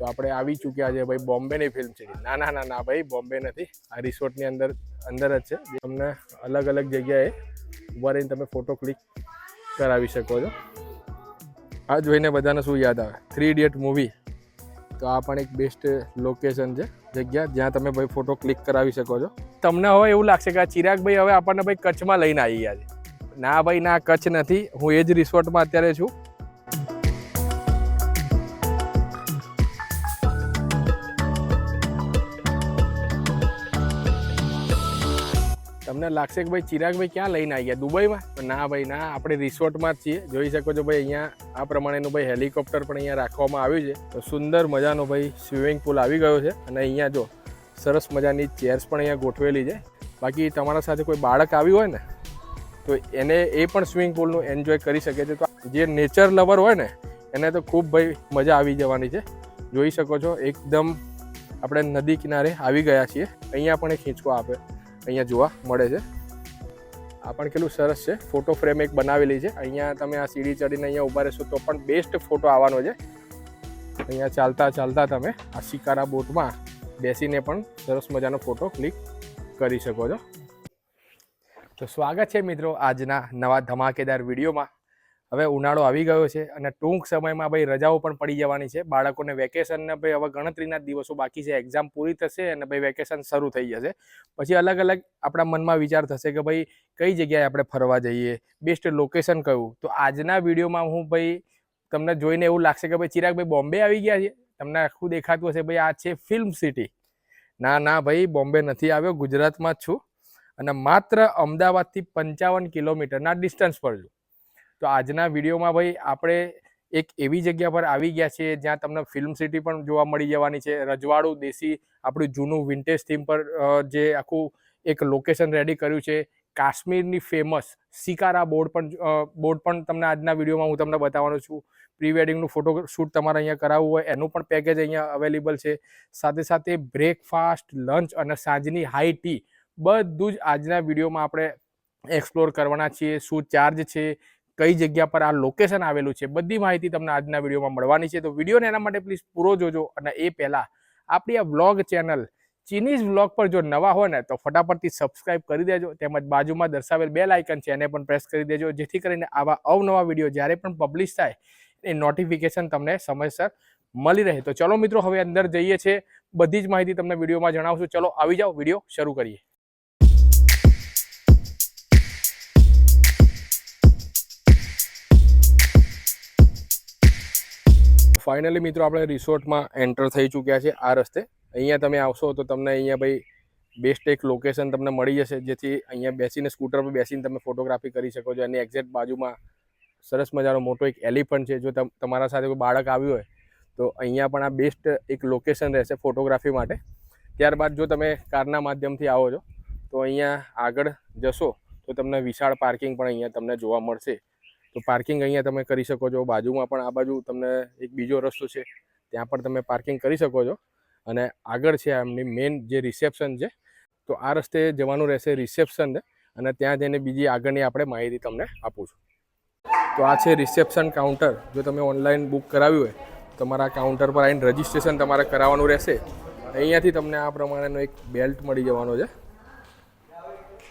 તો આપણે આવી ચૂક્યા છે ભાઈ બોમ્બેની ફિલ્મ સિટી ના ના ના ના ભાઈ, બોમ્બે નથી. આ રિસોર્ટની અંદર અંદર જ છે. જે તમને અલગ અલગ જગ્યાએ ઊભા રહીને તમે ફોટો ક્લિક કરાવી શકો છો. આ જોઈને બધાને શું યાદ આવે? થ્રી ઇડિયટ મૂવી તો આ પણ એક બેસ્ટ લોકેશન છે જગ્યા જ્યાં તમે ભાઈ ફોટો ક્લિક કરાવી શકો છો. તમને હવે એવું લાગશે કે આ ચિરાગભાઈ હવે આપણને ભાઈ કચ્છમાં લઈને આવી ગયા છે. ના ભાઈ, ના, કચ્છ નથી. હું એ જ રિસોર્ટમાં અત્યારે છું. તમને લાગશે કે ભાઈ ચિરાગભાઈ ક્યાં લઈને આવી ગયા? દુબઈમાં? ના ભાઈ, ના, આપણે રિસોર્ટમાં જ છીએ. જોઈ શકો છો ભાઈ, અહીંયા આ પ્રમાણેનું ભાઈ હેલિકોપ્ટર પણ અહીંયા રાખવામાં આવ્યું છે. તો સુંદર મજાનો ભાઈ સ્વિમિંગ પુલ આવી ગયો છે. અને અહીંયા જો, સરસ મજાની ચેર્સ પણ અહીંયા ગોઠવેલી છે. બાકી તમારા સાથે કોઈ બાળક આવ્યું હોય ને, તો એને એ પણ સ્વિમિંગ પુલનું એન્જોય કરી શકે છે. તો જે નેચર લવર હોય ને, એને તો ખૂબ ભાઈ મજા આવી જવાની છે. જોઈ શકો છો, એકદમ આપણે નદી કિનારે આવી ગયા છીએ. અહીંયા પણ એક હિંચકો આપે. અહીંયા જોવા મળે છે. આ પણ કેટલું સરસ છે. ફોટો ફ્રેમ એક બનાવેલી છે. અહીંયા તમે આ સીડી ચડીને અહીંયા ઊભા રહેશો તો પણ બેસ્ટ ફોટો આવવાનો છે. અહીંયા ચાલતા ચાલતા તમે આ શિકારા બોટમાં બેસીને પણ સરસ મજાનો ફોટો ક્લિક કરી શકો છો. તો સ્વાગત છે મિત્રો આજના નવા ધમાકેદાર વિડીયોમાં. હવે ઉનાળો આવી ગયો છે અને ટૂંક સમયમાં ભાઈ રજાઓ પણ પડી જવાની છે. બાળકોને વેકેશનને ભાઈ હવે ગણતરીના દિવસો બાકી છે. એક્ઝામ પૂરી થશે અને ભાઈ વેકેશન શરૂ થઈ જશે. પછી અલગ અલગ આપણા મનમાં વિચાર થશે કે ભાઈ કઈ જગ્યાએ આપણે ફરવા જઈએ? બેસ્ટ લોકેશન કયું? તો આજના વિડીયોમાં હું ભાઈ તમને જોઈને એવું લાગશે કે ભાઈ ચિરાગભાઈ બોમ્બે આવી ગયા છે. તમને આખું દેખાતું હશે ભાઈ આ છે ફિલ્મ સિટી ના ના ભાઈ, બોમ્બે નથી આવ્યો. ગુજરાતમાં જ છું. અને માત્ર અમદાવાદથી પંચાવન કિલોમીટરના ડિસ્ટન્સ પર છું. તો આજના વિડીયોમાં ભાઈ આપણે એક એવી જગ્યા પર આવી ગયા છીએ જ્યાં તમને ફિલ્મ સિટી પણ જોવા મળી જવાની છે. રજવાડું, દેશી, આપણું જૂનું વિન્ટેજ થીમ પર જે આખું એક લોકેશન રેડી કર્યું છે. કાશ્મીરની ફેમસ સિકારા બોર્ડ પણ બોર્ડ પણ તમને આજના વિડીયોમાં હું તમને બતાવવાનો છું. પ્રી વેડિંગનું ફોટો શૂટ તમારે અહીંયા કરાવવું હોય, એનું પણ પેકેજ અહીંયા અવેલેબલ છે. સાથે સાથે બ્રેકફાસ્ટ લંચ અને સાંજની હાઈ ટી બધું જ આજના વિડીયોમાં આપણે એક્સપ્લોર કરવાના છીએ. શું ચાર્જ છે? કઈ જગ્યા પર આ લોકેશન આવેલું છે, બધી માહિતી તમને આજના વિડીયોમાં મળવાની છે. તો વિડીયોને એના માટે પ્લીઝ પૂરો જોજો અને એ પહેલાં આપણી આ વ્લોગ ચેનલ ચીનીઝ વ્લોગ પર જો નવા હોય ને, તો ફટાફટથી સબસ્ક્રાઇબ કરી દેજો. તેમજ બાજુમાં દર્શાવેલ બે લાઇકન છે, એને પણ પ્રેસ કરી દેજો. જેથી કરીને આવા અવનવા વીડિયો જ્યારે પણ પબ્લિશ થાય, એ નોટિફિકેશન તમને સમયસર મળી રહે. તો ચલો મિત્રો, હવે અંદર જઈએ છીએ બધી જ માહિતી તમને વિડીયોમાં જણાવશું. ચલો, આવી જાઓ, વીડિયો શરૂ કરીએ. ફાઇનલી મિત્રો આપણે રિસોર્ટમાં એન્ટર થઈ ચૂક્યા છે આ રસ્તે. અહીંયા તમે આવશો તો તમને અહીંયા ભાઈ બેસ્ટ એક લોકેશન તમને મળી જશે, જેથી અહીંયા બેસીને સ્કૂટર પર બેસીને તમે ફોટોગ્રાફી કરી શકો છો. એની એક્ઝેક્ટ બાજુમાં સરસ મજાનો મોટો એક એલિફન્ટ છે, જો તમ- તમારા સાથે કોઈ બાળક આવ્યું હોય, તો અહીંયા પણ આ બેસ્ટ એક લોકેશન રહેશે ફોટોગ્રાફી માટે. ત્યારબાદ જો તમે કારના માધ્યમથી આવો છો, તો અહીંયા આગળ જશો, તો તમને વિશાળ પાર્કિંગ પણ અહીંયા તમને જોવા મળશે. તો પાર્કિંગ અહીંયા તમે કરી શકો છો. બાજુમાં પણ આ બાજુ તમને એક બીજો રસ્તો છે. ત્યાં પણ તમે પાર્કિંગ કરી શકો છો. અને આગળ છે એમની મેઇન જે રિસેપ્શન છે, તો આ રસ્તે જવાનું રહેશે રિસેપ્શન અને ત્યાં જઈને બીજી આગળની આપણે માહિતી તમને આપું છું. તો આ છે રિસેપ્શન કાઉન્ટર જો તમે ઓનલાઈન બુક કરાવ્યું હોય, તમારા કાઉન્ટર પર આવીને રજિસ્ટ્રેશન તમારે કરાવવાનું રહેશે. અહીંયાથી તમને આ પ્રમાણેનો એક બેલ્ટ મળી જવાનો છે.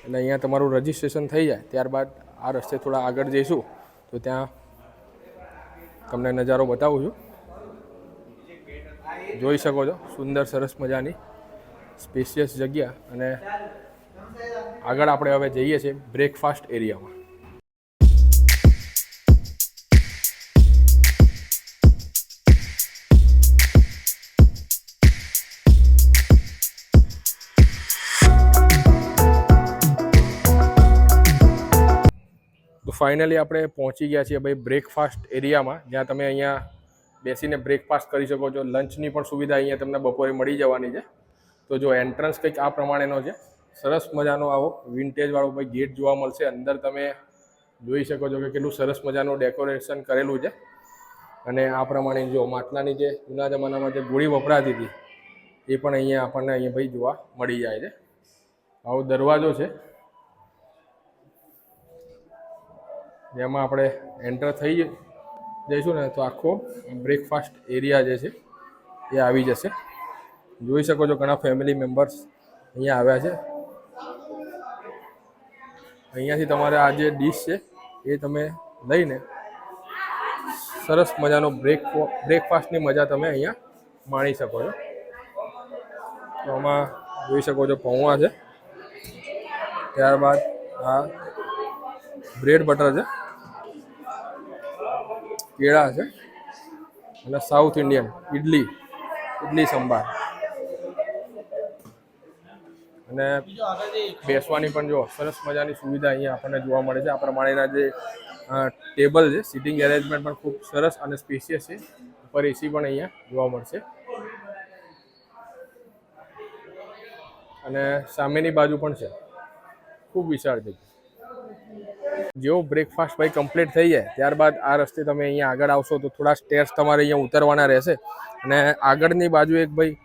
અને અહીંયા તમારું રજિસ્ટ્રેશન થઈ જાય. ત્યારબાદ આ રસ્તે થોડા આગળ જઈશું. તો ત્યાં તમને નજારો બતાવું છું. જોઈ શકો છો, સુંદર, સરસ મજાની સ્પેશિયસ જગ્યા. અને આગળ આપણે હવે જઈએ છીએ બ્રેકફાસ્ટ એરિયામાં. ફાઇનલી આપણે પહોંચી ગયા છીએ ભાઈ બ્રેકફાસ્ટ એરિયામાં, જ્યાં તમે અહીંયા બેસીને બ્રેકફાસ્ટ કરી શકો છો. લંચની પણ સુવિધા અહીંયા તમને બપોરે મળી જવાની છે. તો જો એન્ટ્રન્સ કંઈક આ પ્રમાણેનો છે, સરસ મજાનો આવો વિન્ટેજવાળો ભાઈ ગેટ જોવા મળશે. અંદર તમે જોઈ શકો છો કે કેટલું સરસ મજાનું ડેકોરેશન કરેલું છે. અને આ પ્રમાણે જો માટલાની જે જૂના જમાનામાં જે ગોળી વપરાતી હતી, એ પણ અહીંયા આપણને અહીંયા ભાઈ જોવા મળી જાય છે. આવો દરવાજો છે. જેમાં આપણે એન્ટર થઈ જઈશું ને તો આખો બ્રેકફાસ્ટ એરિયા જે છે એ આવી જશે. જોઈ શકો છો ઘણા ફેમિલી મેમ્બર્સ અહીંયા આવ્યા છે. અહીંયાથી તમારે આ જે ડીશ છે એ તમે લઈને સરસ મજાનો બ્રેક બ્રેકફાસ્ટની મજા તમે અહીંયા માણી શકો છો. તો આમાં જોઈ શકો છો પૌવા છે. ત્યારબાદ આ બ્રેડ બટર છે. કેળા છે. અને સાઉથ ઇન્ડિયન ઇડલી ઇડલી સંભાર. અને બેસવાની પણ જો સરસ મજાની સુવિધા અહીંયા આપણને જોવા મળે છે. આ પ્રમાણેના જે ટેબલ છે, સિટિંગ એરેન્જમેન્ટ પણ ખૂબ સરસ અને સ્પેશિયસ છે. ઉપર એસી પણ અહીંયા જોવા મળશે. અને સામેની બાજુ પણ છે. ખૂબ વિશાળ જગ્યા. જેવો બ્રેકફાસ્ટ ભાઈ કમ્પ્લીટ થઈ જાય, ત્યારબાદ આ રસ્તે તમે અહીંયા આગળ આવશો તો થોડા સ્ટેર્સ તમારે અહીંયા ઉતરવાના રહેશે. અને આગળની બાજુ એક ભાઈ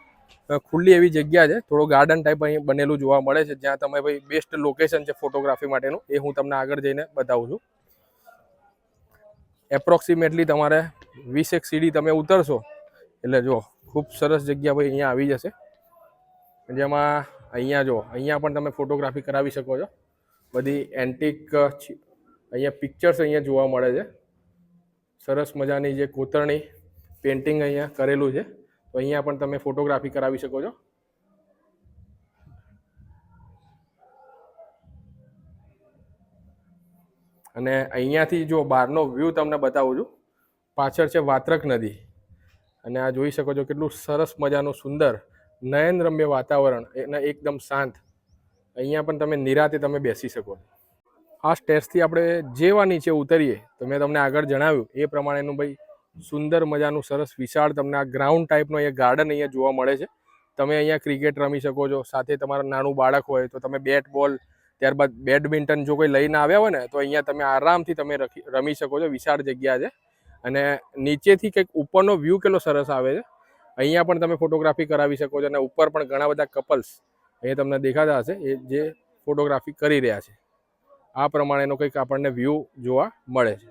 ખુલ્લી એવી જગ્યા છે, થોડો ગાર્ડન ટાઈપ અહીં બનેલું જોવા મળે છે, જ્યાં તમે ભાઈ બેસ્ટ લોકેશન છે ફોટોગ્રાફી માટેનું, એ હું તમને આગળ જઈને બતાવું છું. એપ્રોક્સિમેટલી તમારે વીસેક સીડી તમે ઉતરશો, એટલે જો ખૂબ સરસ જગ્યા ભાઈ અહીંયા આવી જશે. જેમાં અહીંયા જો અહીંયા પણ તમે ફોટોગ્રાફી કરાવી શકો છો. બધી એન્ટિક અહીંયા પિક્ચર્સ અહીંયા જોવા મળે છે. સરસ મજાની જે કોતરણી પેઇન્ટિંગ અહીંયા કરેલું છે. તો અહીંયા પણ તમે ફોટોગ્રાફી કરાવી શકો છો. અને અહીંયાથી જો બહારનો વ્યૂ તમને બતાવું છું. પાછળ છે વાત્રક નદી. અને આ જોઈ શકો છો કેટલું સરસ મજાનું સુંદર, નયનરમ્ય વાતાવરણ. એને એકદમ શાંત અહીંયા પણ તમે નિરાતે તમે બેસી શકો આ સ્ટેર્સથી આપણે જેવા નીચે ઉતરીએ, તો મેં તમને આગળ જણાવ્યું, એ પ્રમાણેનું ભાઈ સુંદર મજાનું સરસ વિશાળ તમને આ ગ્રાઉન્ડ ટાઈપનો અહીંયા ગાર્ડન અહીંયા જોવા મળે છે. તમે અહીંયા ક્રિકેટ રમી શકો છો, સાથે તમારું નાનું બાળક હોય તો તમે બેટ બોલ ત્યારબાદ બેડમિન્ટન જો કોઈ લઈને આવ્યા હોય ને, તો અહીંયા તમે આરામથી તમે રમી શકો છો, વિશાળ જગ્યા છે. અને નીચેથી કંઈક ઉપરનો વ્યૂ કેટલો સરસ આવે છે. અહીંયા પણ તમે ફોટોગ્રાફી કરાવી શકો છો અને ઉપર પણ ઘણા બધા કપલ્સ અહીંયા તમને દેખાતા હશે, એ જે ફોટોગ્રાફી કરી રહ્યા છે. આ પ્રમાણેનો કંઈક આપણને વ્યૂ જોવા મળે છે.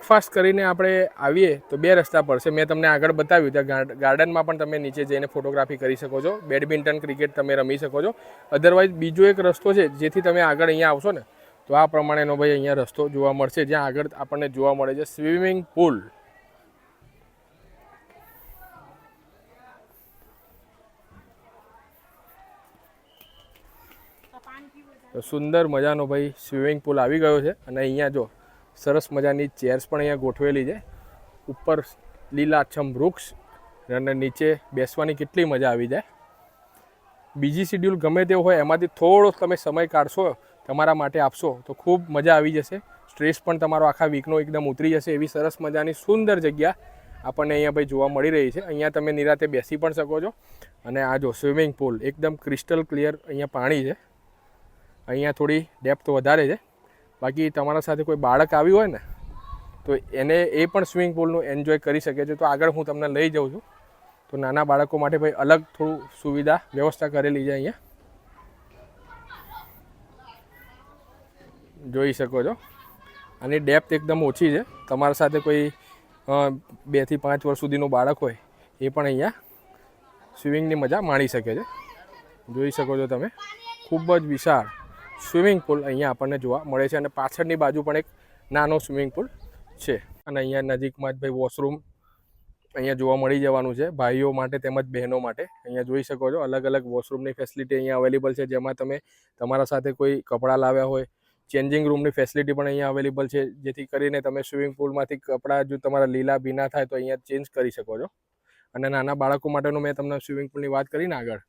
ફાસ્ટ કરીને આપણે આવીએ તો બે રસ્તા પડશે. મેં તમને આગળ બતાવ્યું ત્યાં ગાર્ડનમાં પણ તમે નીચે જઈને ફોટોગ્રાફી કરી શકો છો. બેડમિન્ટન, ક્રિકેટ તમે રમી શકો છો. અધરવાઇઝ બીજો એક રસ્તો છે, જેથી તમે આગળ અહીંયા આવશો ને, તો આ પ્રમાણેનો ભાઈ અહીંયા રસ્તો જોવા મળશે. જ્યાં આગળ આપણને જોવા મળે છે, સ્વિમિંગ પુલ. તો સુંદર મજાનો ભાઈ સ્વિમિંગ પુલ આવી ગયો છે અને અહીંયા જો સરસ મજાની ચેર્સ પણ અહીંયા ગોઠવેલી છે. ઉપર લીલાછમ વૃક્ષ અને નીચે બેસવાની કેટલી મજા આવી જાય. બીજી શિડ્યુલ ગમે તેવો હોય એમાંથી થોડો તમે સમય કાઢશો, તમારા માટે આપશો, તો ખૂબ મજા આવી જશે. સ્ટ્રેસ પણ તમારો આખા વીકનો એકદમ ઉતરી જશે એવી સરસ મજાની સુંદર જગ્યા આપણને અહીંયા ભાઈ જોવા મળી રહી છે. અહીંયા તમે નિરાતે બેસી પણ શકો છો. અને આ જો સ્વિમિંગ પુલ એકદમ ક્રિસ્ટલ ક્લિયર અહીંયા પાણી છે. અહીંયા થોડી ડેપ્થ વધારે છે. બાકી તમારા સાથે કોઈ બાળક આવ્યું હોય ને, તો એને એ પણ સ્વિમિંગ પુલનું એન્જોય કરી શકે છે. તો આગળ હું તમને લઈ જાઉં છું. તો નાના બાળકો માટે ભાઈ અલગ થોડું સુવિધા, વ્યવસ્થા કરેલી છે અહીંયા. જોઈ શકો છો. આની ડેપ્થ એકદમ ઓછી છે. તમારા સાથે કોઈ બેથી પાંચ વર્ષ સુધીનું બાળક હોય, એ પણ અહીંયા સ્વિમિંગની મજા માણી શકે છે. જોઈ શકો છો તમે. ખૂબ જ વિશાળ. સ્વિમિંગ પુલ અહીંયા આપણને જોવા મળે છે અને પાછળની બાજુ પણ એક નાનો સ્વિમિંગ પુલ છે. અને અહીંયા નજીકમાં જ ભાઈ વોશરૂમ અહીંયા જોવા મળી જવાનું છે. ભાઈઓ માટે તેમજ બહેનો માટે અહીંયા જોઈ શકો છો. અલગ અલગ વોશરૂમની ફેસિલિટી અહીંયા અવેલેબલ છે. જેમાં તમે તમારા સાથે કોઈ કપડાં લાવ્યા હોય, ચેન્જિંગ રૂમની ફેસિલિટી પણ અહીંયા અવેલેબલ છે. જેથી કરીને તમે સ્વિમિંગ પુલમાંથી કપડાં જો તમારા લીલા ભીના થાય તો અહીંયા ચેન્જ કરી શકો છો. અને નાના બાળકો માટેનું મેં તમને સ્વિમિંગ પુલની વાત કરીને આગળ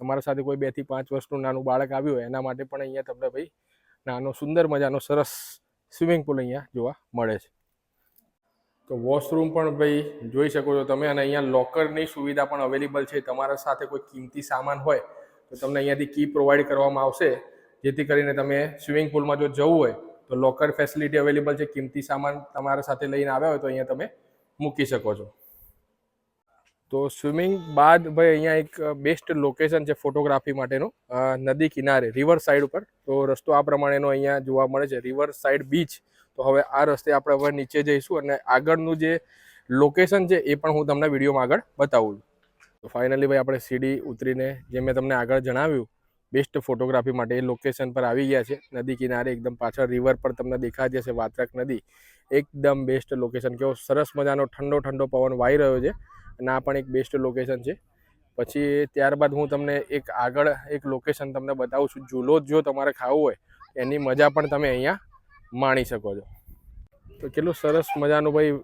તમારા સાથે કોઈ બેથી પાંચ વર્ષનું નાનું બાળક આવ્યું હોય, એના માટે પણ અહીંયા તમને ભાઈ નાનો સુંદર મજાનો સરસ સ્વિમિંગ પુલ અહીંયા જોવા મળે છે. તો વોશરૂમ પણ ભાઈ જોઈ શકો છો તમે અને અહીંયા લોકરની સુવિધા પણ અવેલેબલ છે. તમારા સાથે કોઈ કિંમતી સામાન હોય તો તમને અહીંયાથી કી પ્રોવાઈડ કરવામાં આવશે. જેથી કરીને તમે સ્વિમિંગ પુલમાં જો જવું હોય તો લોકર ફેસિલિટી અવેલેબલ છે. કિંમતી સામાન તમારા સાથે લઈને આવ્યા હોય તો અહીંયા તમે મૂકી શકો છો. તો સ્વિમિંગ બાદ ભાઈ અહીંયા એક બેસ્ટ લોકેશન છે ફોટોગ્રાફી માટેનું નદી કિનારે રિવર સાઈડ ઉપર. તો રસ્તો આ પ્રમાણેનો અહીંયા જોવા મળે છે રિવર સાઈડ બીચ તો હવે આ રસ્તે આપણે હવે નીચે જઈશું અને આગળનું જે લોકેશન છે એ પણ હું તમને વિડીયોમાં આગળ બતાવું. છું તો ફાઇનલી ભાઈ આપણે સીડી ઉતરીને, જે મેં તમને આગળ જણાવ્યું બેસ્ટ ફોટોગ્રાફી માટે એ લોકેશન પર આવી ગયા છે. નદી કિનારે એકદમ પાછળ રિવર પર તમને દેખાઈ જશે વાત્રક નદી. એકદમ બેસ્ટ લોકેશન કેવો સરસ મજાનો ઠંડો ઠંડો પવન વાઈ રહ્યો છે. અને આ પણ એક બેસ્ટ લોકેશન છે. પછી ત્યારબાદ હું તમને એક આગળ એક લોકેશન તમને બતાવું છું. ઝૂલો જો તમારે ખાવું હોય, એની મજા પણ તમે અહીંયા માણી શકો છો. તો કેટલું સરસ મજાનું ભાઈ,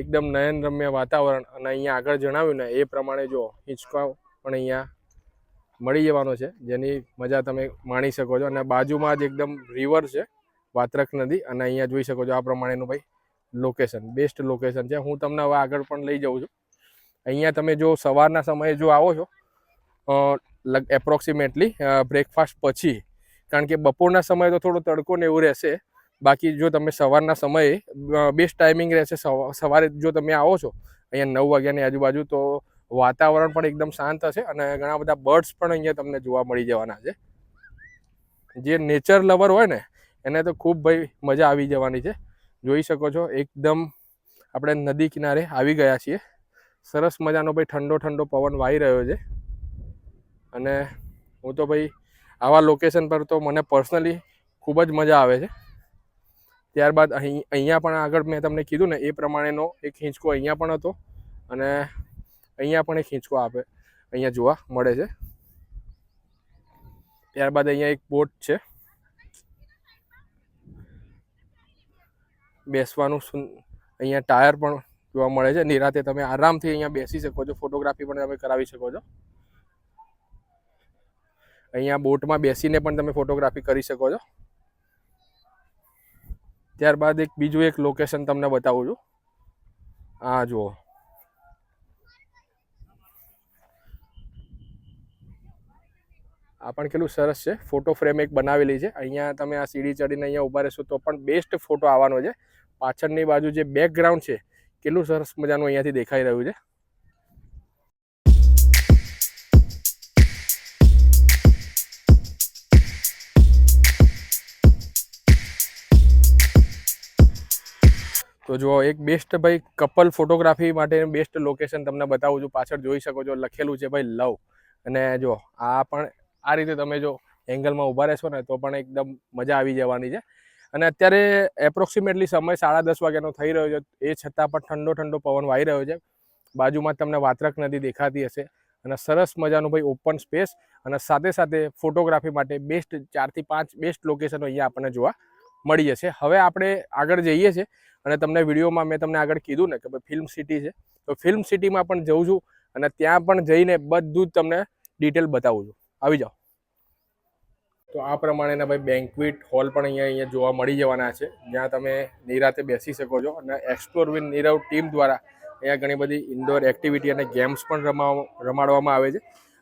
એકદમ નયનરમ્ય વાતાવરણ અને અહીંયા આગળ જણાવ્યું ને એ પ્રમાણે જો હિંચકાઓ પણ અહીંયા મળી જવાનો છે, જેની મજા તમે માણી શકો છો. અને બાજુમાં જ એકદમ રિવર છે, વાત્રક નદી અને અહીંયા જોઈ શકો છો આ પ્રમાણેનું ભાઈ લોકેશન બેસ્ટ લોકેશન છે. હું તમને હવે આગળ પણ લઈ જાઉં છું. અહીંયા તમે જો સવારના સમયે જો આવો છો એપ્રોક્સિમેટલી બ્રેકફાસ્ટ પછી, કારણ કે બપોરના સમયે તો થોડો તડકો ને એવું રહેશે, બાકી જો તમે સવારના સમયે બેસ્ટ ટાઈમિંગ રહેશે સવારે જો તમે આવો છો, અહીંયા નવ વાગ્યાની આજુબાજુ, તો વાતાવરણ પણ એકદમ શાંત હશે અને ઘણા બધા બર્ડ્સ પણ અહીંયા તમને જોવા મળી જવાના છે. જે નેચર લવર હોય ને, એને તો ખૂબ ભાઈ મજા આવી જવાની છે. જોઈ શકો છો, એકદમ આપણે નદી કિનારે આવી ગયા છીએ. સરસ મજાનો ભાઈ ઠંડો ઠંડો પવન વાઈ રહ્યો છે. અને હું તો ભાઈ આવા લોકેશન પર તો મને પર્સનલી ખૂબ જ મજા આવે છે. ત્યારબાદ અહીં, અહીંયા પણ આગળ મેં તમને કીધું ને એ પ્રમાણેનો એક હિંચકો અહીંયા પણ હતો અને અહીંયા પણ એક હિંચકો આપે, અહીંયા જોવા મળે છે. ત્યારબાદ અહીંયા એક બોટ છે. બેસવાનું અહીંયા ટાયર પણ જોવા મળે છે. નિરાતે તમે આરામથી અહીંયા બેસી શકો છો. ફોટોગ્રાફી પણ તમે કરાવી શકો છો. અહીંયા બોટમાં બેસીને પણ તમે ફોટોગ્રાફી કરી શકો છો. ત્યારબાદ એક બીજું એક લોકેશન તમને બતાવું છું. આ જુઓ. આ પણ કેટલું સરસ છે. ફોટો ફ્રેમ એક બનાવેલી છે. અહીંયા તમે આ સીડી ચડીને અહીંયા ઊભા રહેશો તો પણ બેસ્ટ ફોટો આવવાનો છે. પાછળની બાજુ જે બેકગ્રાઉન્ડ છે કેટલું સરસ મજાનું અહીંયાથી દેખાઈ રહ્યું છે. તો જો એક બેસ્ટ ભાઈ કપલ ફોટોગ્રાફી માટે બેસ્ટ લોકેશન તમને બતાવું છું. પાછળ જોઈ શકો છો, લખેલું છે ભાઈ લવ અને જો આ પણ, આ રીતે તમે જો એંગલમાં ઊભા રહેશો ને, તો પણ એકદમ મજા આવી જવાની છે. અને અત્યારે એપ્રોક્સિમેટલી સમય સાડા દસ વાગ્યાનો થઈ રહ્યો છે. એ છતાં પણ ઠંડો ઠંડો પવન વાઈ રહ્યો છે. બાજુમાં તમને વાત્રક નદી દેખાતી હશે અને સરસ મજાનું ભાઈ ઓપન સ્પેસ અને સાથે સાથે ફોટોગ્રાફી માટે બેસ્ટ ચારથી પાંચ બેસ્ટ લોકેશનો અહીંયા આપણને જોવા મળી જશે હવે આપણે આગળ જઈએ છીએ અને તમને વિડીયોમાં મેં તમને આગળ કીધું ને કે ભાઈ ફિલ્મ સિટી છે. તો ફિલ્મ સિટીમાં પણ જઉં છું અને ત્યાં પણ જઈને બધું જ તમને ડિટેલ બતાવું છું. આવી જાઓ. તો આ પ્રમાણેના ભાઈ બેન્કવિટ હોલ પણ અહીંયા અહીંયા જોવા મળી જવાના છે. જ્યાં તમે નિરાતે બેસી શકો છો અને એક્સપ્લોર વિન નીરવ ટીમ દ્વારા અહીંયા ઘણી બધી ઇન્ડોર એક્ટિવિટી અને ગેમ્સ પણ રમા રમાડવામાં આવે છે.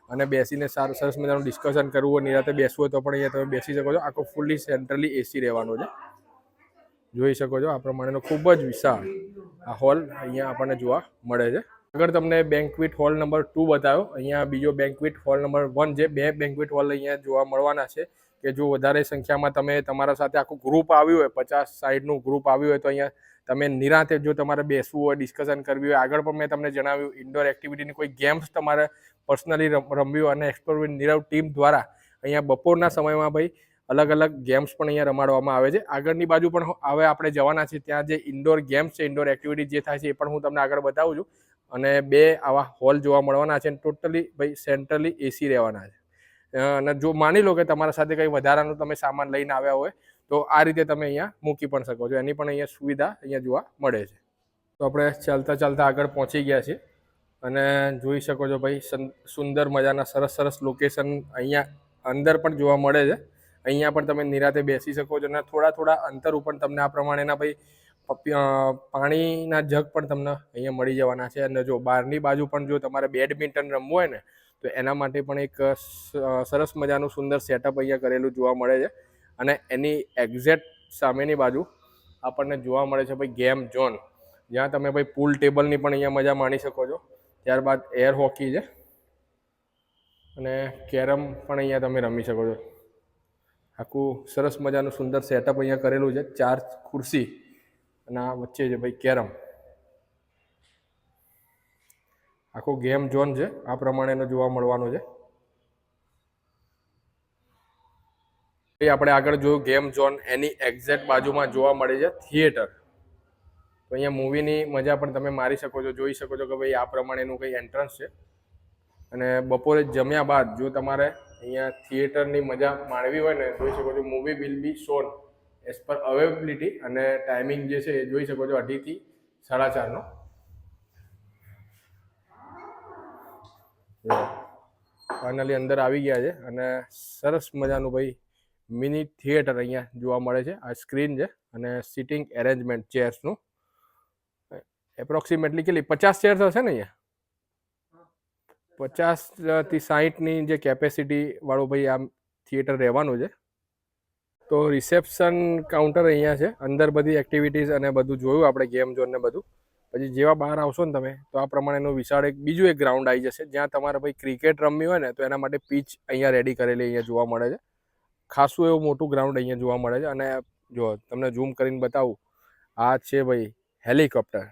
અને બેસીને સારું સરસ મજાનું ડિસ્કશન કરવું હોય, નિરાતે બેસવું હોય તો પણ અહીંયા તમે બેસી શકો છો. આખો ફૂલ્લી સેન્ટ્રલી એસી રહેવાનો છે. જોઈ શકો છો આ પ્રમાણેનો ખૂબ જ વિશાળ આ હોલ અહીંયા આપણને જોવા મળે છે. આગળ તમને બેન્કવિટ હોલ નંબર ટુ બતાવ્યો. અહીંયા બીજો બેન્કવિટ હોલ નંબર વન જે બે બેન્કવિટ હોલ અહીંયા જોવા મળવાના છે. કે જો વધારે સંખ્યામાં તમે તમારા સાથે આખું ગ્રુપ આવ્યું હોય, પચાસ સાઈડનું ગ્રુપ આવ્યું હોય તો અહીંયા તમે નિરાંતે જો તમારે બેસવું હોય ડિસ્કશન કરવી હોય, આગળ પણ મેં તમને જણાવ્યું ઇન્ડોર એક્ટિવિટીની કોઈ ગેમ્સ તમારે પર્સનલી રમવી હોય અને એક્સપ્લોર નીરવ ટીમ દ્વારા અહીંયા બપોરના સમયમાં ભાઈ અલગ અલગ ગેમ્સ પણ અહીંયા રમાડવામાં આવે છે. આગળની બાજુ પણ હવે આપણે જવાના છે ત્યાં જે ઇન્ડોર ગેમ્સ છે ઇન્ડોર એક્ટિવિટી જે થાય છે એ પણ હું તમને આગળ બતાવું છું. અને બે આવા હોલ જોવા મળવાના છે ટોટલી ભાઈ સેન્ટ્રલી એસી રહેવાના છે. અને જો માની લો કે તમારા સાથે કંઈ વધારાનું તમે સામાન લઈને આવ્યા હોય, તો આ રીતે તમે અહીંયા મૂકી પણ શકો છો. એની પણ અહીંયા સુવિધા અહીંયા જોવા મળે છે. તો આપણે ચાલતા ચાલતા આગળ પહોંચી ગયા છીએ. અને જોઈ શકો છો ભાઈ સુંદર મજાના સરસ સરસ લોકેશન અહીંયા અંદર પણ જોવા મળે છે. અહીંયા પણ તમે નિરાતે બેસી શકો છો અને થોડા થોડા અંતર ઉપર તમને આ પ્રમાણેના ભાઈ પાણીના જગ પણ તમને અહીંયા મળી જવાના છે. અને જો બહારની બાજુ પણ જો તમારે બેડમિન્ટન રમવું હોય ને તો એના માટે પણ એક સરસ મજાનું સુંદર સેટઅપ અહીંયા કરેલું જોવા મળે છે. અને એની એક્ઝેક્ટ સામેની બાજુ આપણને જોવા મળે છે ભાઈ ગેમ ઝોન જ્યાં તમે ભાઈ પુલ ટેબલની પણ અહીંયા મજા માણી શકો છો. ત્યારબાદ એર હોકી છે. અને કેરમ પણ અહીંયા તમે રમી શકો છો. આખું સરસ મજાનું સુંદર સેટઅપ અહીંયા કરેલું છે. ચાર ખુરશી અને આ વચ્ચે છે ભાઈ કેરમ. આખો ગેમ ઝોન છે. આ પ્રમાણેનો જોવા મળવાનો છે. એ આપણે આગળ જોયું ગેમ ઝોન એની એક્ઝેક્ટ બાજુમાં જોવા મળે છે થિયેટર. તો અહીંયા મૂવીની મજા પણ તમે મારી શકો છો, જોઈ શકો છો કે ભાઈ આ પ્રમાણેનું કંઈ એન્ટ્રન્સ છે. અને બપોરે જમ્યા બાદ જો તમારે અહીંયા થિયેટરની મજા માણવી હોય ને, જોઈ શકો છો movie will be shown as per availability અને ટાઈમિંગ જે છે એ જોઈ શકો છો અઢીથી સાડા ચારનો. ફાઇનલી અંદર આવી ગયા છે અને સરસ મજાનું ભાઈ મિની થિયેટર અહીંયા જોવા મળે છે. આ સ્ક્રીન છે અને સિટિંગ એરેન્જમેન્ટ ચેર્સનું એપ્રોક્સિમેટલી કેટલી? પચાસ ચેર્સ હશે ને અહીંયા? પચાસથી સાહીઠની જે કેપેસિટી વાળું ભાઈ આમ થિયેટર રહેવાનું છે. તો રિસેપ્શન કાઉન્ટર અહીંયા છે. અંદર બધી એક્ટિવિટીઝ અને બધું જોયું આપણે ગેમ ઝોન ને બધું. પછી જેવા બહાર આવશો ને તમે, તો આ પ્રમાણેનું વિશાળ એક, બીજું એક ગ્રાઉન્ડ આવી જશે, જ્યાં તમારે ભાઈ ક્રિકેટ રમવી હોય ને, તો એના માટે પીચ અહીંયા રેડી કરેલી અહીંયા જોવા મળે છે. ખાસું એવું મોટું ગ્રાઉન્ડ અહીંયા જોવા મળે છે. અને જો તમને ઝૂમ કરીને બતાવું, આ છે ભાઈ હેલિકોપ્ટર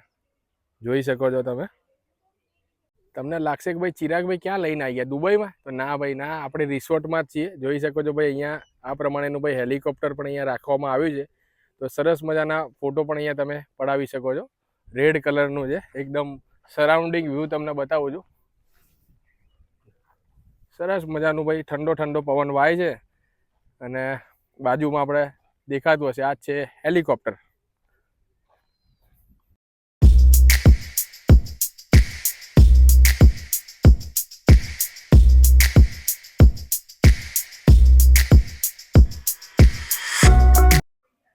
જોઈ શકો છો તમે. તમને લાગશે કે ભાઈ ચિરાગભાઈ ક્યાં લઈને આવી ગયા? દુબઈમાં? તો ના ભાઈ, ના, આપણે રિસોર્ટમાં જ છીએ. જોઈ શકો છો ભાઈ અહીંયા આ પ્રમાણેનું ભાઈ હેલિકોપ્ટર પણ અહીંયા રાખવામાં આવ્યું છે. તો સરસ મજાના ફોટો પણ અહીંયા તમે પડાવી શકો છો. રેડ કલરનું છે. એકદમ સરાઉન્ડિંગ વ્યૂ તમને બતાવું છું. સરસ મજાનું ભાઈ, ઠંડો ઠંડો પવન વાય છે. અને બાજુમાં આપણે દેખાતું હશે, આ છે હેલિકોપ્ટર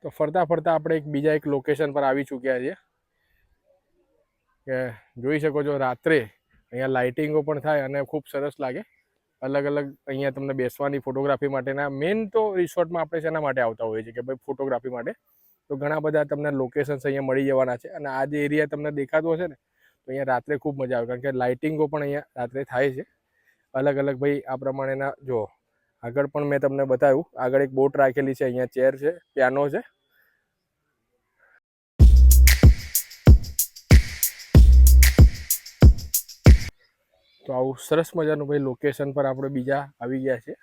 તો ફરતા ફરતા આપણે એક બીજા એક લોકેશન પર આવી ચૂક્યા છીએ. કે જોઈ શકો છો રાત્રે અહીંયા લાઇટિંગો પણ થાય અને ખૂબ સરસ લાગે. અલગ અલગ અહીંયા તમને બેસવાની ફોટોગ્રાફી માટેના મેઇન તો રિસોર્ટમાં આપણે શેના માટે આવતા હોઈએ છીએ કે ભાઈ ફોટોગ્રાફી માટે? તો ઘણા બધા તમને લોકેશન્સ અહીંયા મળી જવાના છે અને આ જે એરિયા તમને દેખાતો હશે ને, તો અહીંયા રાત્રે ખૂબ મજા આવે કારણ કે લાઇટિંગો પણ અહીંયા રાત્રે થાય છે. અલગ અલગ ભાઈ આ પ્રમાણેના જો આગળ પણ મેં તમને બતાવ્યું. આગળ એક બોટ રાખેલી છે, અહીંયા ચેર છે, પ્યાનો છે. તો આવું સરસ મજાનું ભાઈ લોકેશન પર આપણે બીજા આવી ગયા છે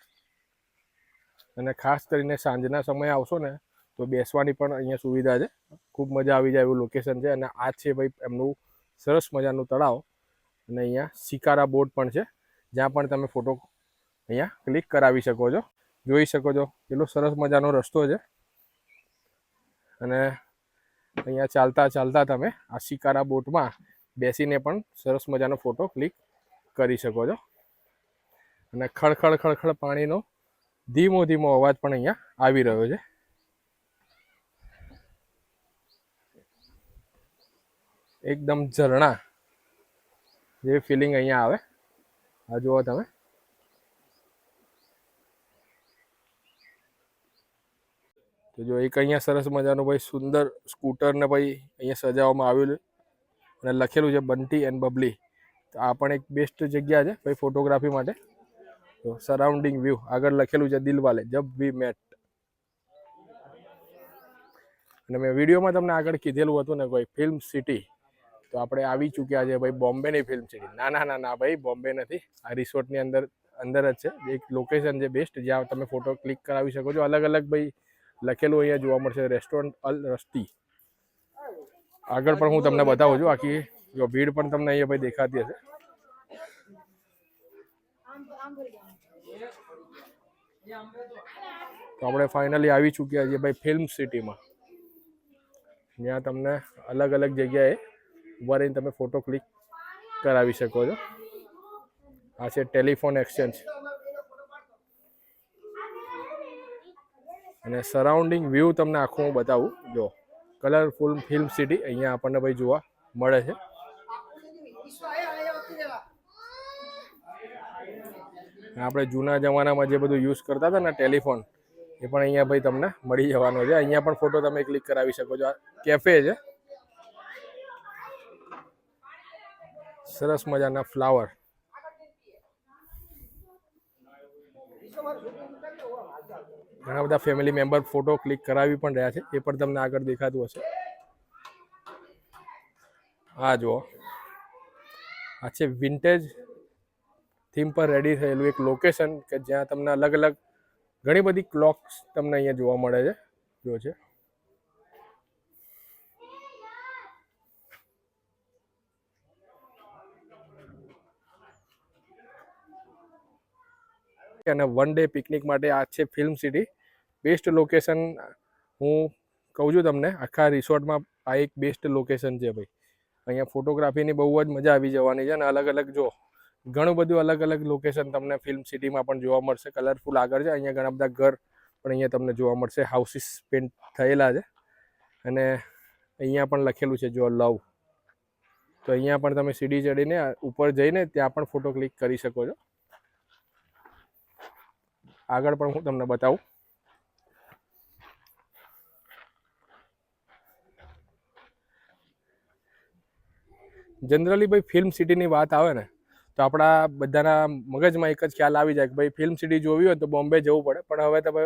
અને ખાસ કરીને સાંજના સમયે આવશો ને, તો બેસવાની પણ અહીંયા સુવિધા છે. ખૂબ મજા આવી જાય એવું લોકેશન છે અને આ છે ભાઈ એમનું સરસ મજાનું તળાવ. અને અહીંયા શિકારા બોટ પણ છે, જ્યાં પણ તમે ફોટો અહીંયા ક્લિક કરાવી શકો છો. જોઈ શકો છો, કેટલો સરસ મજાનો રસ્તો છે. અને અહીંયા ચાલતા ચાલતા તમે આ શિકારા બોટમાં બેસીને પણ સરસ મજાનો ફોટો ક્લિક કરી શકો છો. અને ખળખળ ખળખળ પાણીનો ધીમો ધીમો અવાજ પણ અહીંયા આવી રહ્યો છે. એકદમ ઝરણા જે ફિલિંગ અહીંયા આવે. આ જુઓ તમે. તો જો એક અહીંયા સરસ મજાનું ભાઈ સુંદર સ્કૂટરને ભાઈ અહીંયા સજાવવામાં આવ્યું અને લખેલું છે બંટી એન્ડ બબલી. આ પણ એક બેસ્ટ જગ્યા છે ભાઈ ફોટોગ્રાફી માટે. તો સરાઉન્ડિંગ વ્યૂ આગળ લખેલું છે દિલવાલે, જબ વી મેટ. અને મેં વિડીયોમાં તમને આગળ કીધેલું હતું ને ભાઈ ફિલ્મ સિટી તો આપણે આવી ચૂક્યા છે ભાઈ બોમ્બેની ફિલ્મ સિટી ના ના ના ના ભાઈ, બોમ્બે નથી. આ રિસોર્ટની અંદર અંદર જ છે. એક લોકેશન છે બેસ્ટ જ્યાં તમે ફોટો ક્લિક કરાવી શકો છો. અલગ અલગ ભાઈ લખેલું અહીંયા જોવા મળશે રેસ્ટોરન્ટ અલ રસ્તી. આગળ પણ હું તમને બતાવું છું. આખી જો ભીડ પણ તમને અહીંયા ભાઈ દેખાતી હશે. તો આપણે ફાઇનલી આવી ચૂક્યા છીએ ભાઈ ફિલ્મ સિટીમાં જ્યાં તમને અલગ અલગ જગ્યાએ ઊભા રહીને તમે ફોટો ક્લિક કરાવી શકો છો. આ છે ટેલિફોન એક્સચેન્જ અને સરાઉન્ડિંગ વ્યૂ તમને આખું હું બતાવું. જો કલરફુલ ફિલ્મ સિટી અહીંયા આપણને ભાઈ જોવા મળે છે. આપણે જૂના જમાનામાં જે બધું યુઝ કરતા હતા ને ટેલિફોન, એ પણ અહીંયા ભાઈ તમને મળી જવાનો છે. અહીંયા પણ ફોટો તમે ક્લિક કરાવી શકો છો. આ કેફે છે. સરસ મજાના ફ્લાવર. ઘણા બધા ફેમિલી મેમ્બર ફોટો ક્લિક કરાવી પણ રહ્યા છે. એ પણ તમને આગળ દેખાતું હશે. આ જુઓ. આ છે વિન્ટેજ થીમ પર રેડી થયેલું એક લોકેશન કે જ્યાં તમને અલગ અલગ ઘણી બધી ક્લોક્સ તમને અહીંયા જોવા મળે છે. જો છે. અને વન ડે પિકનિક માટે આ છે ફિલ્મ સિટી બેસ્ટ લોકેશન હું કહું છું તમને, આખા રિસોર્ટમાં આ એક બેસ્ટ લોકેશન છે ભાઈ. અહીંયા ફોટોગ્રાફીની બહુ જ મજા આવી જવાની છે અને અલગ અલગ જો ઘણું બધું અલગ અલગ લોકેશન તમને ફિલ્મ સિટીમાં પણ જોવા મળશે. કલરફુલ આગળ છે, અહીંયા ઘણા બધા ઘર પણ અહીંયા તમને જોવા મળશે. હાઉસીસ પેન્ટ થયેલા છે અને અહીંયા પણ લખેલું છે, જો લવ તો અહીંયા પણ તમે સીડી ચડીને ઉપર જઈને ત્યાં પણ ફોટો ક્લિક કરી શકો છો. આગળ પણ હું તમને બતાવું. જનરલી ભાઈ ફિલ્મ સિટીની વાત આવે ને તો આપણા બધાના મગજમાં એક જ ખ્યાલ આવી જાય કે ભાઈ ફિલ્મ સિટી જોવી હોય તો બોમ્બે જવું પડે. પણ હવે તમે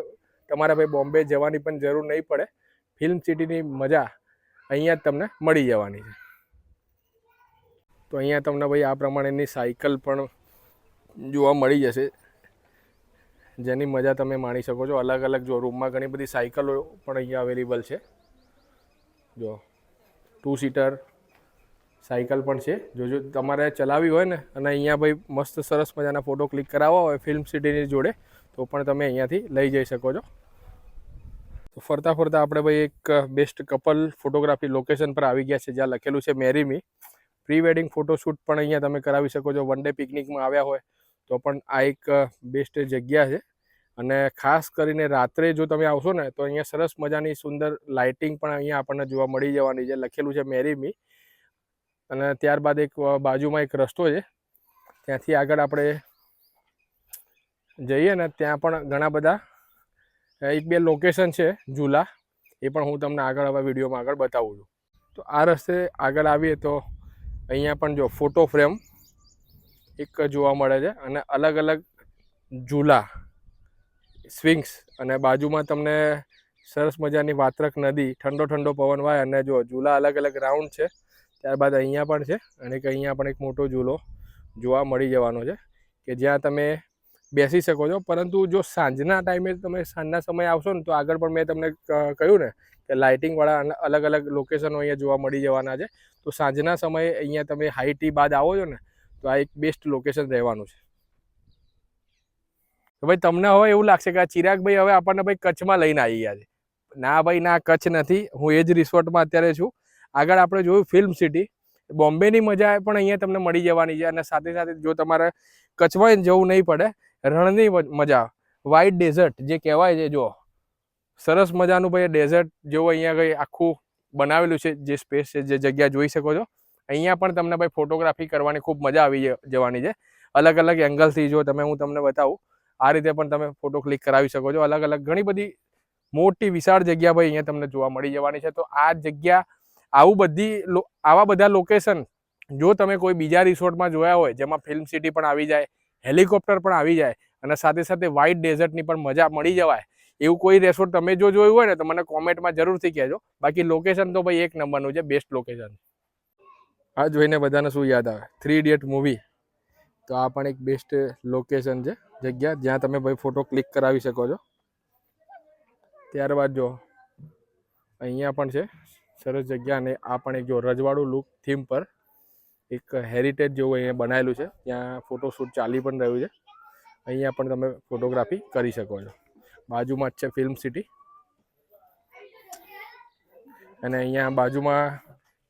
તમારે ભાઈ બોમ્બે જવાની પણ જરૂર નહીં પડે. ફિલ્મ સિટીની મજા અહીંયા જ તમને મળી જવાની છે. તો અહીંયા તમને ભાઈ આ પ્રમાણેની સાયકલ પણ જોવા મળી જશે. જેની મજા તમે માણી શકો છો. અલગ અલગ જો રૂમમાં ઘણી બધી સાયકલો પણ અહીંયા અવેલેબલ છે. જો ટુ સીટર સાયકલ પણ છે. જો જો તમારે ચલાવી હોય ને અને અહીંયા ભાઈ મસ્ત સરસ મજાના ફોટો ક્લિક કરાવવા હોય ફિલ્મ સિટીની જોડે, તો પણ તમે અહીંયાથી લઈ જઈ શકો છો. તો ફરતા ફરતા આપણે ભાઈ એક બેસ્ટ કપલ ફોટોગ્રાફી લોકેશન પર આવી ગયા છે, જ્યાં લખેલું છે marry me. Pre wedding photoshoot પણ અહીંયા તમે કરાવી શકો છો. વન ડે પિકનિકમાં આવ્યા હોય તો પણ આ એક બેસ્ટ જગ્યા છે. અને ખાસ કરીને રાત્રે જો તમે આવશો ને, તો અહીંયા સરસ મજાની સુંદર લાઇટિંગ પણ અહીંયા આપણને જોવા મળી જવાની છે. લખેલું છે મેરી મી. અને ત્યારબાદ એક બાજુમાં એક રસ્તો છે. ત્યાંથી આગળ આપણે જઈએ ને ત્યાં પણ ઘણા બધા એક બે લોકેશન છે, ઝૂલા. એ પણ હું તમને આગળ હવે વિડીયોમાં આગળ બતાવું છું. તો આ રસ્તે આગળ આવીએ તો અહીંયા પણ જો ફોટો ફ્રેમ એક જોવા મળે છે અને અલગ અલગ ઝૂલા સ્વિંગ્સ અને બાજુમાં તમને સરસ મજાની વાત્રક નદી, ઠંડો ઠંડો પવન વાય અને જો ઝૂલા અલગ અલગ રાઉન્ડ છે ત્યારબાદ અહીંયા પણ છે અને અહીંયા પણ એક મોટો ઝૂલો જોવા મળી જવાનો છે કે જ્યાં તમે બેસી શકો છો. પરંતુ જો સાંજના ટાઈમે તમે સાંજના સમયે આવશો ને તો આગળ પણ મેં તમને કહ્યું ને કે લાઇટિંગવાળા અલગ અલગ લોકેશનો અહીંયા જોવા મળી જવાના છે. તો સાંજના સમયે અહીંયા તમે હાઈ ટી બાદ આવો છો ને તો આ એક બેસ્ટ લોકેશન રહેવાનું છે. તો ભાઈ તમને હવે એવું લાગશે કે આ ચિરાગભાઈ હવે આપણને ભાઈ કચ્છમાં લઈને આવી ગયા છે. ના ભાઈ ના કચ્છ નથી. હું એ જ રિસોર્ટમાં અત્યારે છું. આગળ આપણે જોયું ફિલ્મ સિટી. બોમ્બેની મજા પણ અહીંયા તમને મળી જવાની છે અને સાથે સાથે જો તમારે કચ્છમાં જવું નહીં પડે, રણની મજા વ્હાઇટ ડેઝર્ટ જે કહેવાય છે જો સરસ મજાનું ભાઈ ડેઝર્ટ જેવું અહીંયા કંઈ આખું બનાવેલું છે, જે સ્પેસ છે, જે જગ્યા જોઈ શકો છો. અહીંયા પણ તમને ભાઈ ફોટોગ્રાફી કરવાની ખૂબ મજા આવી જવાની છે. અલગ અલગ એંગલથી જો તમે હું તમને બતાવું, આ રીતે પણ તમે ફોટો ક્લિક કરાવી શકો છો. અલગ અલગ ઘણી બધી મોટી વિશાળ જગ્યા ભાઈ અહીંયા તમને જોવા મળી જવાની છે. તો આ જગ્યા આવું બધી આવા બધા લોકેશન જો તમે કોઈ બીજા રિસોર્ટમાં જોયા હોય, જેમાં ફિલ્મ સિટી પણ આવી જાય હેલિકોપ્ટર પણ આવી જાય, અને સાથે સાથે વ્હાઇટ ડેઝર્ટની પણ મજા મળી જવાય, એવું કોઈ રેસોર્ટ તમે જો જોયું હોય ને, તો મને કોમેન્ટમાં જરૂરથી કહેજો. બાકી લોકેશન તો ભાઈ એક નંબરનું છે બેસ્ટ લોકેશન આ જોઈને બધાને શું યાદ આવે? થ્રી ઇડિયટ મૂવી તો આ પણ એક બેસ્ટ લોકેશન છે જગ્યા, જ્યાં તમે ભાઈ ફોટો ક્લિક કરાવી શકો છો. ત્યારબાદ જો, અહીંયા પણ છે. સરસ જગ્યા અને આ પણ એક જો રજવાડું લુક થીમ પર એક હેરિટેજ જેવું અહીંયા બનાવેલું છે. ત્યાં ફોટોશૂટ ચાલી પણ રહ્યું છે. અહીંયા પણ તમે ફોટોગ્રાફી કરી શકો છો. બાજુમાં જ છે ફિલ્મ સિટી અને અહીંયા બાજુમાં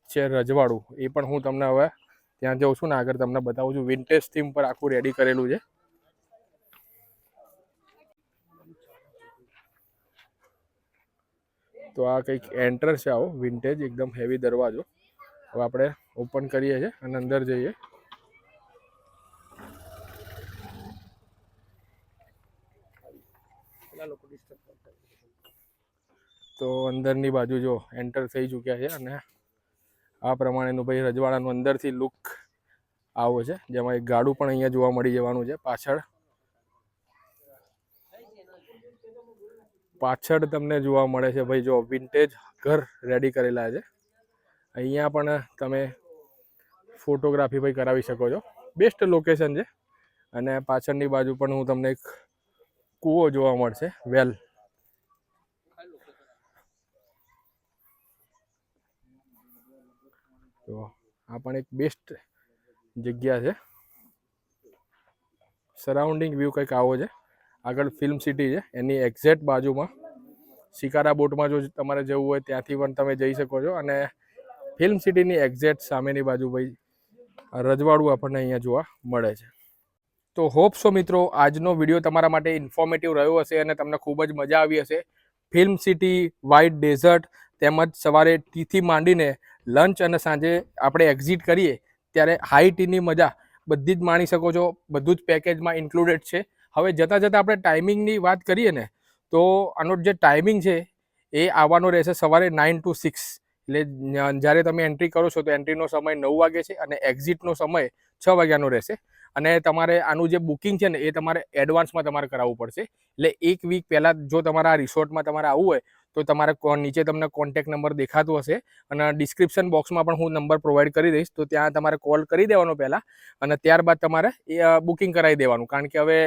છે રજવાડું. એ પણ હું તમને હવે ત્યાં જઉં છું ને આગળ તમને બતાવું છું. વિન્ટેજ થીમ પર આખું રેડી કરેલું છે. તો આ કંઈક એન્ટર છે આવો વિન્ટેજ એકદમ હેવી દરવાજો. હવે આપણે ઓપન કરીએ છીએ અને અંદર જઈએ. તો અંદરની બાજુ જો એન્ટર થઈ ચૂક્યા છે અને આ પ્રમાણેનું ભાઈ રજવાડાનું અંદરથી લુક આવો છે, જેમાં એક ગાડું પણ અહીંયા જોવા મળી જવાનું છે પાછળ. પાછળ તમને જોવા મળે છે. ભાઈ, જો વિન્ટેજ ઘર રેડી કરેલા છે. અહીંયા પણ તમે ફોટોગ્રાફી ભાઈ કરાવી શકો છો. બેસ્ટ લોકેશન છે. અને પાછળની બાજુ પણ હું તમને એક કૂવો જોવા મળશે. વેલ તો આ પણ એક બેસ્ટ જગ્યા છે. સરાઉન્ડિંગ વ્યૂ કંઈક આવો છે. આગળ ફિલ્મ સિટી છે. એની એક્ઝેક્ટ બાજુમાં શિકારા બોટમાં જો તમારે જવું હોય ત્યાંથી પણ તમે જઈ શકો છો. અને ફિલ્મ સિટીની એક્ઝેક્ટ સામેની બાજુ ભાઈ રજવાડું આપણને અહીંયા જોવા મળે છે. તો હોપ સો મિત્રો, આજનો વીડિયો તમારા માટે ઇન્ફોર્મેટિવ રહ્યો હશે અને તમને ખૂબ જ મજા આવી હશે. ફિલ્મ સિટી વ્હાઇટ ડેઝર્ટ તેમજ સવારે ટીથી માંડીને લંચ અને સાંજે આપણે એક્ઝિટ કરીએ ત્યારે હાઈ ટીની મજા બધી જ માણી શકો છો. બધું જ પેકેજમાં ઇન્ક્લુડેડ છે. હવે જતાં જતાં આપણે ટાઈમિંગની વાત કરીએ ને, તો આનો જે ટાઈમિંગ છે, એ આવવાનો રહેશે સવારે નાઇન ટુ સિક્સ એટલે જ્યારે તમે એન્ટ્રી કરો છો, તો એન્ટ્રીનો સમય નવ વાગે છે અને એક્ઝિટનો સમય છ વાગ્યાનો રહેશે. અને તમારે આનું જે બુકિંગ છે ને, એ તમારે એડવાન્સમાં તમારે કરાવવું પડશે. એટલે એક વીક પહેલાં જો તમારા આ રિસોર્ટમાં તમારે આવવું હોય, તો તમારે નીચે તમને કોન્ટેક્ટ નંબર દેખાતો હશે. અને ડિસ્ક્રિપ્શન બોક્સમાં પણ હું નંબર પ્રોવાઈડ કરી દઈશ. તો ત્યાં તમારે કોલ કરી દેવાનો પહેલાં. અને ત્યારબાદ તમારે, એ બુકિંગ કરાવી દેવાનું. કારણ કે હવે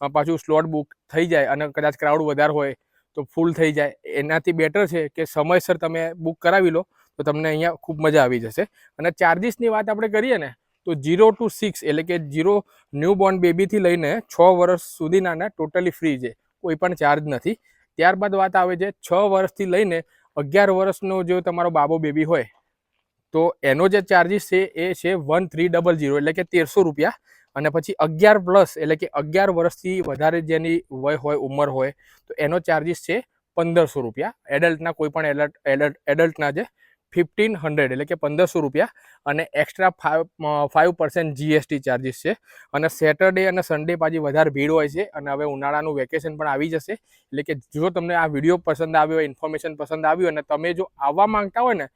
પાછું સ્લોટ બુક થઈ જાય અને કદાચ ક્રાઉડ વધારે હોય તો ફૂલ થઈ જાય. એનાથી બેટર છે કે સમયસર તમે બુક કરાવી લો તો તમને અહીંયા ખૂબ મજા આવી જશે. અને ચાર્જિસની વાત આપણે કરીએ ને, તો જીરો ટુ સિક્સ એટલે કે જીરો ન્યૂબોર્ન બેબીથી લઈને છ વર્ષ સુધીનાના ટોટલી ફ્રી છે. કોઈ પણ ચાર્જ નથી. ત્યારબાદ વાત આવે છે છ વર્ષથી લઈને અગિયાર વર્ષનો જો તમારો બાબો બેબી હોય, તો એનો જે ચાર્જિસ છે એ છે વન થ્રી ડબલ જીરો એટલે કે તેરસો રૂપિયા. અને પછી અગિયાર પ્લસ એટલે કે અગિયાર વર્ષથી વધારે જેની વય હોય, ઉંમર હોય, તો એનો ચાર્જિસ છે પંદરસો રૂપિયા. એડલ્ટના કોઈ પણ એડલ્ટ એડલ્ટ એડલ્ટના જે ફિફ્ટીન હંડ્રેડ એટલે કે પંદરસો રૂપિયા. અને extra five five percent GST charges છે. અને સેટરડે અને સન્ડે પાછી વધારે ભીડ હોય છે અને હવે ઉનાળાનું વેકેશન પણ આવી જશે. એટલે કે જો તમને આ વીડિયો પસંદ આવ્યો હોય ઇન્ફોર્મેશન પસંદ આવ્યું અને તમે જો આવવા માંગતા હોય ને,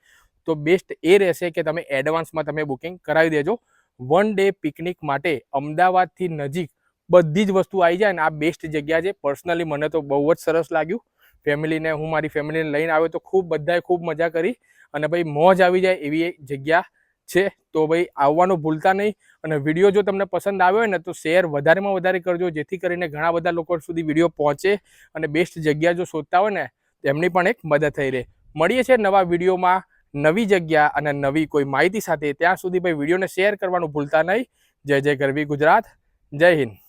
તો બેસ્ટ એ રહેશે કે તમે એડવાન્સમાં તમે બુકિંગ કરાવી દેજો. વન ડે પિકનિક માટે અમદાવાદથી નજીક બધી જ વસ્તુ આવી જાય ને આ બેસ્ટ જગ્યા છે. પર્સનલી મને તો બહુ જ સરસ લાગ્યું. ફેમિલીને હું મારી ફેમિલીને લઈને આવ્યો તો ખૂબ બધાએ ખૂબ મજા કરી અને ભાઈ મોજ આવી જાય એવી એક જગ્યા છે. તો ભાઈ આવવાનું ભૂલતા નહીં અને વીડિયો જો તમને પસંદ આવ્યો હોય ને તો શેર વધારેમાં વધારે કરજો જેથી કરીને ઘણા બધા લોકો સુધી વીડિયો પહોંચે અને બેસ્ટ જગ્યા જો શોધતા હોય ને તેમની પણ એક મદદ થઈ રહે. મળીએ છીએ નવા વિડીયોમાં. નવી જગ્યા અને નવી કોઈ માહિતી સાથે ત્યાં સુધી ભાઈ વિડીયોને શેર કરવાનું ભૂલતા નહીં. જય જય ગરવી ગુજરાત. જય હિન્દ.